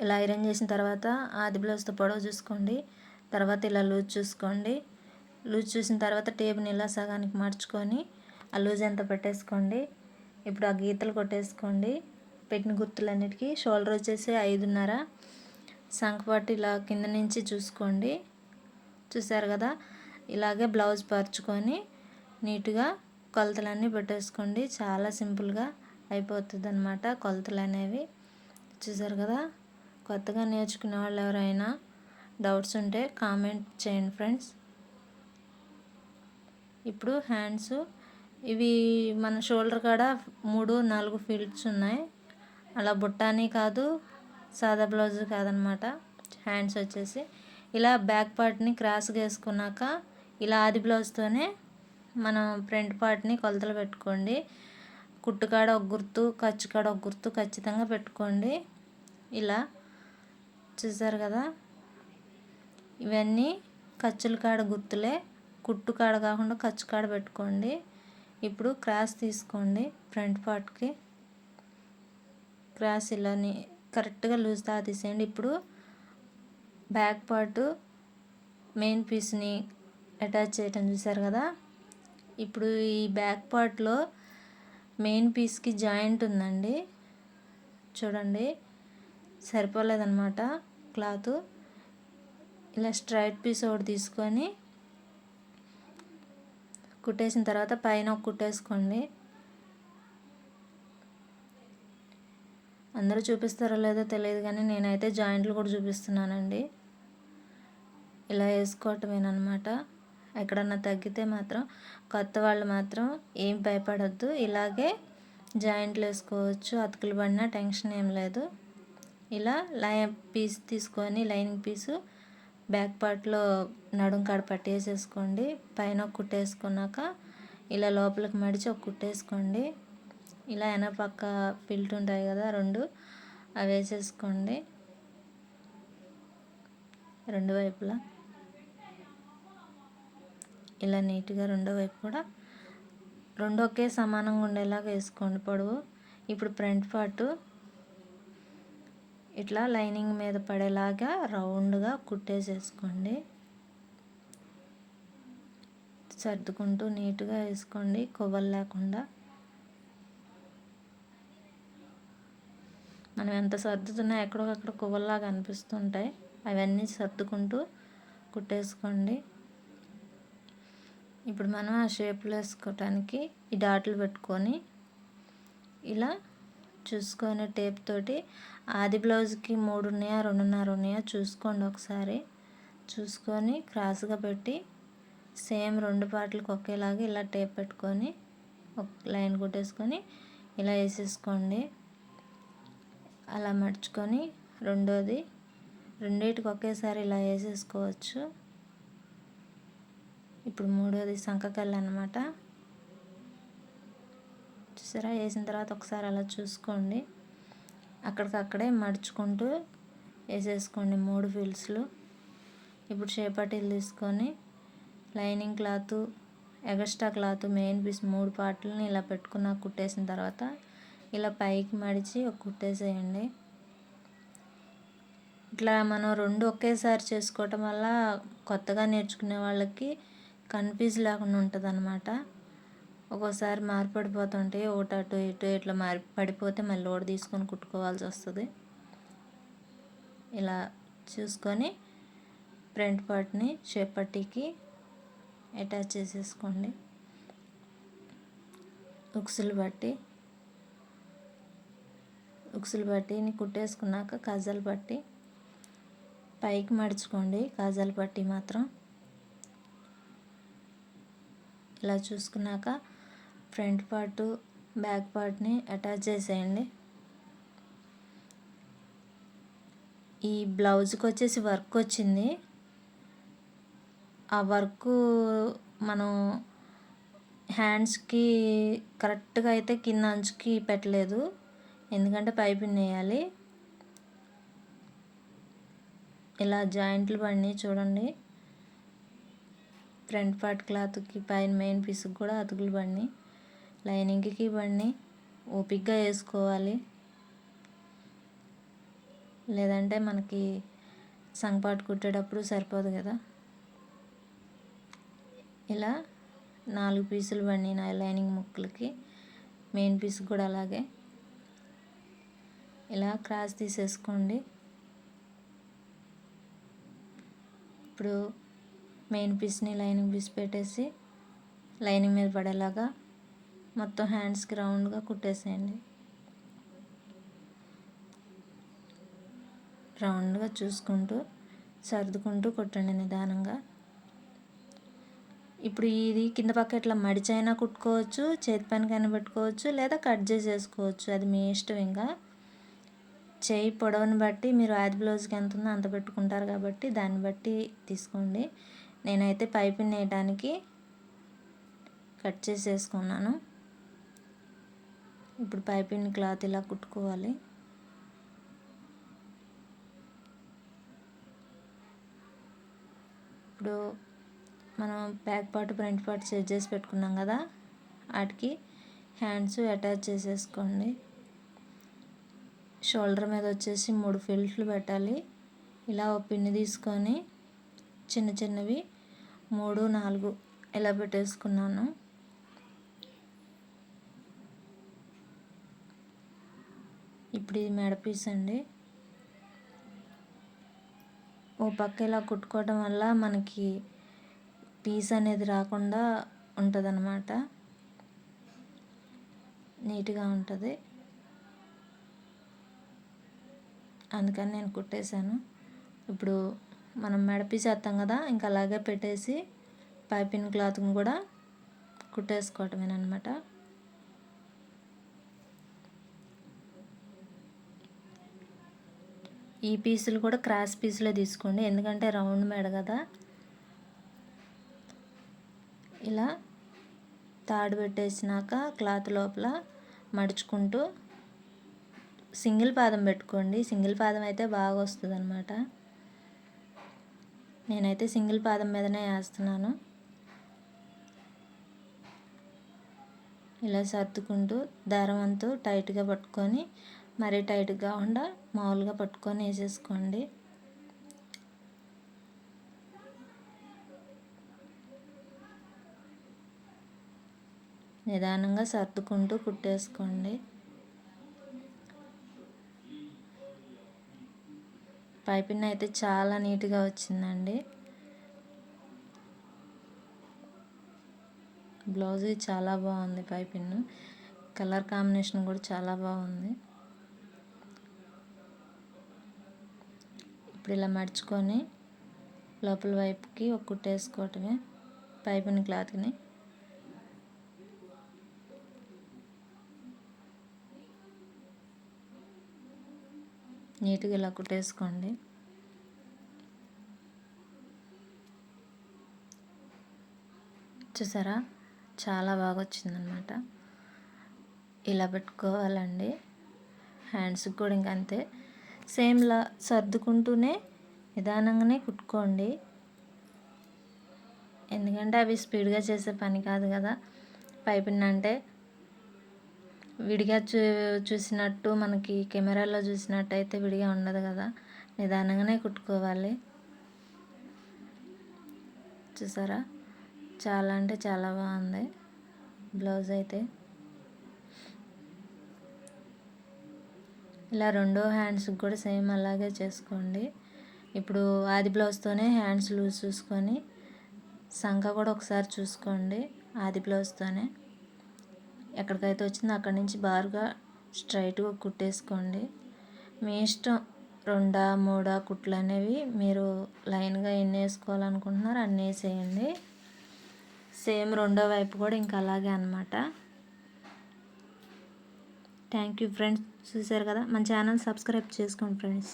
ఇలా ఐరన్ చేసిన తర్వాత ఆది బ్లౌజ్తో పొడవు చూసుకోండి. తర్వాత ఇలా లూజ్ చూసుకోండి. లూజ్ చూసిన తర్వాత టేబుల్ని ఇలా సగానికి మార్చుకొని ఆ లూజ్ ఎంత పెట్టేసుకోండి. ఇప్పుడు ఆ గీతలు కొట్టేసుకోండి. పెట్టిన గుర్తులన్నిటికీ షోల్డర్ వచ్చేసి ఐదున్నర. సంకపాటు ఇలా కింద నుంచి చూసుకోండి. చూసారు కదా? ఇలాగే బ్లౌజ్ పరుచుకొని నీట్గా కొలతలన్నీ పెట్టేసుకోండి. చాలా సింపుల్గా అయిపోతుంది అనమాట కొలతలు అనేవి చూసారు కదా? కొత్తగా నేర్చుకునే వాళ్ళు ఎవరైనా డౌట్స్ ఉంటే కామెంట్ చేయండి ఫ్రెండ్స్. ఇప్పుడు హ్యాండ్స్ ఇవి మన షోల్డర్ కాడ మూడు నాలుగు ఫీల్డ్స్ ఉన్నాయి. అలా బుట్టాని కాదు సాదా బ్లౌజ్ కాదనమాట. హ్యాండ్స్ వచ్చేసి ఇలా బ్యాక్ పార్ట్ని క్రాస్గా వేసుకున్నాక ఇలా ఆది బ్లౌజ్తోనే మనం ఫ్రంట్ పార్ట్ని కొలతలు పెట్టుకోండి. కుట్టుకాడ ఒక గుర్తు ఖర్చు కాడ ఒక గుర్తు ఖచ్చితంగా పెట్టుకోండి. ఇలా చూసారు కదా? ఇవన్నీ ఖర్చుల కాడ గుర్తులే. కుట్టు కాడ కాకుండా ఖర్చు కాడ పెట్టుకోండి. ఇప్పుడు క్రాస్ తీసుకోండి ఫ్రంట్ పార్ట్కి క్రాస్ ఇలాని కరెక్ట్గా లూజ్ దా తీసేయండి. ఇప్పుడు బ్యాక్ పార్ట్ మెయిన్ పీస్ని అటాచ్ చేయటం చూసారు కదా? ఇప్పుడు ఈ బ్యాక్ పార్ట్లో మెయిన్ పీస్కి జాయింట్ ఉందండి. చూడండి. సరిపోలేదన్నమాట క్లాత్. ఇలా స్ట్రైట్ పీస్ ఒకటి తీసుకొని కుట్టేసిన తర్వాత పైన ఒక కుట్టేసుకోండి. అందరూ చూపిస్తారో లేదో తెలియదు కానీ నేనైతే జాయింట్లు కూడా చూపిస్తున్నానండి. ఇలా వేసుకోవటమేనమాట ఎక్కడన్నా తగ్గితే మాత్రం కొత్త వాళ్ళు మాత్రం ఏం భయపడద్దు. ఇలాగే జాయింట్లు వేసుకోవచ్చు. అతుకులు పడినా టెన్షన్ ఏం లేదు. ఇలా లైన్ పీస్ తీసుకొని లైనింగ్ పీసు బ్యాక్ పార్ట్లో నడుం కాడ పట్టేసేసుకోండి. పైన కుట్టేసుకున్నాక ఇలా లోపలికి మడిచి ఒక కుట్టేసుకోండి ఇలా వెనపక్క పిల్ట్ ఉంటాయి కదా రెండు అవి వేసేసుకోండి. రెండు వైపులా. ఇలా నీట్గా రెండో వైపు కూడా. రెండు ఒకే సమానంగా ఉండేలాగా వేసుకోండి పొడవు. ఇప్పుడు ఫ్రంట్ పార్ట్ ఇట్లా లైనింగ్ మీద పడేలాగా రౌండ్గా కుట్టేసేసుకోండి. సర్దుకుంటూ నీట్గా వేసుకోండి కొవ్వలు లేకుండా. మనం ఎంత సర్దుతున్నా ఎక్కడొకక్కడ కొవ్వల్లాగా అనిపిస్తుంటాయి. అవన్నీ సర్దుకుంటూ కుట్టేసుకోండి. ఇప్పుడు మనం ఆ షేప్లో వేసుకోవటానికి ఈ డాట్లు పెట్టుకొని ఇలా చూసుకొని టేప్ తోటి ఆది బ్లౌజ్కి మూడు ఉన్నాయా రెండున్నర ఉన్నాయా చూసుకోండి ఒకసారి. చూసుకొని క్రాస్గా పెట్టి సేమ్ రెండు పార్ట్లకు ఒకేలాగా ఇలా టేప్ పెట్టుకొని ఒక లైన్ కొట్టేసుకొని ఇలా వేసేసుకోండి. అలా మడుచుకొని రెండోది రెండింటికి ఒకేసారి ఇలా వేసేసుకోవచ్చు. ఇప్పుడు మూడోది సంకకల్లి అనమాట చూసారా వేసిన తర్వాత ఒకసారి అలా చూసుకోండి. అక్కడికక్కడే మడుచుకుంటూ వేసేసుకోండి మూడు ఫీల్డ్స్లు. ఇప్పుడు షేపటీలు తీసుకొని lining cloth extra cloth main piece మూడు పార్ట్లని ఇలా పెట్టుకున్న కుట్టేసిన తర్వాత ఇలా పైకి మడిచి ఒక కుట్టేసేయండి. ఇట్లా మనం రెండు ఒకేసారి చేసుకోవటం వల్ల కొత్తగా నేర్చుకునే వాళ్ళకి కన్ఫ్యూజ్ లేకుండా ఉంటుంది అన్నమాట ఒక్కోసారి మారిపడిపోతుంటే ఒకటి అటు ఇటు ఇట్లా మారి పడిపోతే మళ్ళీ లోడ్ తీసుకొని కుట్టుకోవాల్సి వస్తుంది. ఇలా చూసుకొని ఫ్రంట్ పార్ట్ని షేప్ పట్టీకి అటాచ్ చేసేసుకోండి. ఉక్సులు బట్టి ఉక్సులు బట్టిని కుట్టేసుకున్నాక కాజాలు పట్టి పైకి మడుచుకోండి. కాజాలు పట్టి మాత్రం ఇలా చూసుకున్నాక ఫ్రంట్ పార్ట్ బ్యాక్ పార్ట్ని అటాచ్ చేసేయండి. ఈ బ్లౌజ్కి వచ్చేసి వర్క్ వచ్చింది. ఆ వర్క్ మనం హ్యాండ్స్కి కరెక్ట్గా అయితే కింద అంచుకి పెట్టలేదు. ఎందుకంటే పైపింగ్ వేయాలి ఇలా జాయింట్లు పడినాయి చూడండి. ఫ్రంట్ పార్ట్ క్లాత్కి పైన మెయిన్ పీస్కి కూడా అతుకులు పడినాయి. లైనింగ్కి బండి ఓపిక్గా వేసుకోవాలి. లేదంటే మనకి సంగపాటు కుట్టేటప్పుడు సరిపోదు కదా. ఇలా నాలుగు పీసులు పడిన లైనింగ్ ముక్కలకి మెయిన్ పీస్ కూడా అలాగే. ఇలా క్రాస్ తీసేసుకోండి. ఇప్పుడు మెయిన్ పీస్ని లైనింగ్ పీస్ పెట్టేసి లైనింగ్ మీద పడేలాగా మొత్తం హ్యాండ్స్కి రౌండ్గా కుట్టేసేయండి. రౌండ్గా చూసుకుంటూ సర్దుకుంటూ కుట్టండి నిదానంగా. ఇప్పుడు ఇది కింద పక్క ఇట్లా మడిచైనా కుట్టుకోవచ్చు చేతి పనికైనా పెట్టుకోవచ్చు లేదా కట్ చేసేసుకోవచ్చు. అది మీ ఇష్టం ఇంకా. చేయి పొడవుని బట్టి మీరు ఆది బ్లౌజ్కి ఎంత ఉందో అంత పెట్టుకుంటారు కాబట్టి దాన్ని బట్టి తీసుకోండి. నేనైతే పైపింగ్ వేయడానికి కట్ చేసేసుకున్నాను. ఇప్పుడు పైపింగ్ క్లాత్ ఇలా కుట్టుకోవాలి? ఇప్పుడు మనం back part front part set చేసి పెట్టుకున్నాం కదా వాటికి హ్యాండ్స్ అటాచ్ చేసేసుకోండి. షోల్డర్ మీద వచ్చేసి మూడు ఫిల్ట్లు పెట్టాలి. ఇలా ఒక పిన్ని తీసుకొని చిన్న చిన్నవి మూడు నాలుగు ఇలా పెట్టేసుకున్నాను. ఇప్పుడు ఇది మెడ పీస్ అండి. ఓ పక్క ఇలా కుట్టుకోవడం వల్ల మనకి పీస్ అనేది రాకుండా ఉంటుంది అన్నమాట నీట్గా ఉంటుంది. అందుకని నేను కుట్టేశాను. ఇప్పుడు మనం మెడ పీస్ వేస్తాం కదా ఇంకా అలాగే పెట్టేసి పైపింగ్ క్లాత్ని కూడా కుట్టేసుకోవటమేనమాట ఈ పీసులు కూడా క్రాస్ పీసులే తీసుకోండి. ఎందుకంటే రౌండ్ మెడ కదా. ఇలా తాడు పెట్టేసినాక క్లాత్ లోపల మడుచుకుంటూ సింగిల్ పాదం పెట్టుకోండి. సింగిల్ పాదం అయితే బాగా వస్తుంది అనమాట నేనైతే సింగిల్ పాదం మీదనే వేస్తున్నాను. ఇలా సర్దుకుంటూ దారం అంతా టైట్గా పట్టుకొని మరీ టైట్గా కాకుండా మామూలుగా పట్టుకొని వేసేసుకోండి. నిదానంగా సర్దుకుంటూ కుట్టేసుకోండి. పైపిన్ అయితే చాలా నీట్గా వచ్చిందండి. బ్లౌజ్ చాలా బాగుంది పైపిన్. కలర్ కాంబినేషన్ కూడా చాలా బాగుంది. ఇప్పుడు ఇలా మడుచుకొని లోపల వైపుకి ఒక కుట్టేసుకోవటమే పైపుని క్లాత్ని. నీట్గా ఇలా కుట్టేసుకోండి చూసారా? చాలా బాగా వచ్చిందనమాట ఇలా పెట్టుకోవాలండి. హ్యాండ్స్కి కూడా ఇంకా అంతే. సేమ్లా సర్దుకుంటూనే నిదానంగానే కుట్టుకోండి. ఎందుకంటే అవి స్పీడ్గా చేసే పని కాదు కదా. పైపిన్ అంటే విడిగా చూ చూసినట్టు మనకి కెమెరాలో చూసినట్టు అయితే విడిగా ఉండదు కదా. నిదానంగానే కుట్టుకోవాలి. చూసారా? చాలా అంటే చాలా బాగుంది. బ్లౌజ్ అయితే ఇలా రెండో హ్యాండ్స్కి కూడా సేమ్ అలాగే చేసుకోండి. ఇప్పుడు ఆది బ్లౌజ్తోనే హ్యాండ్స్ లూజ్ చూసుకొని సంఖ కూడా ఒకసారి చూసుకోండి ఆది బ్లౌజ్తోనే ఎక్కడికైతే వచ్చిందో అక్కడి నుంచి బారుగా స్ట్రైట్గా కుట్టేసుకోండి. మీ ఇష్టం రెండా మూడా కుట్లు అనేవి మీరు లైన్గా ఎన్ని వేసుకోవాలనుకుంటున్నారో అన్నీ వేసేయండి. సేమ్ రెండో వైపు కూడా ఇంకా అలాగే అనమాట థ్యాంక్ యూ ఫ్రెండ్స్. చూసారు కదా? మన ఛానల్ సబ్స్క్రైబ్ చేసుకోండి ఫ్రెండ్స్.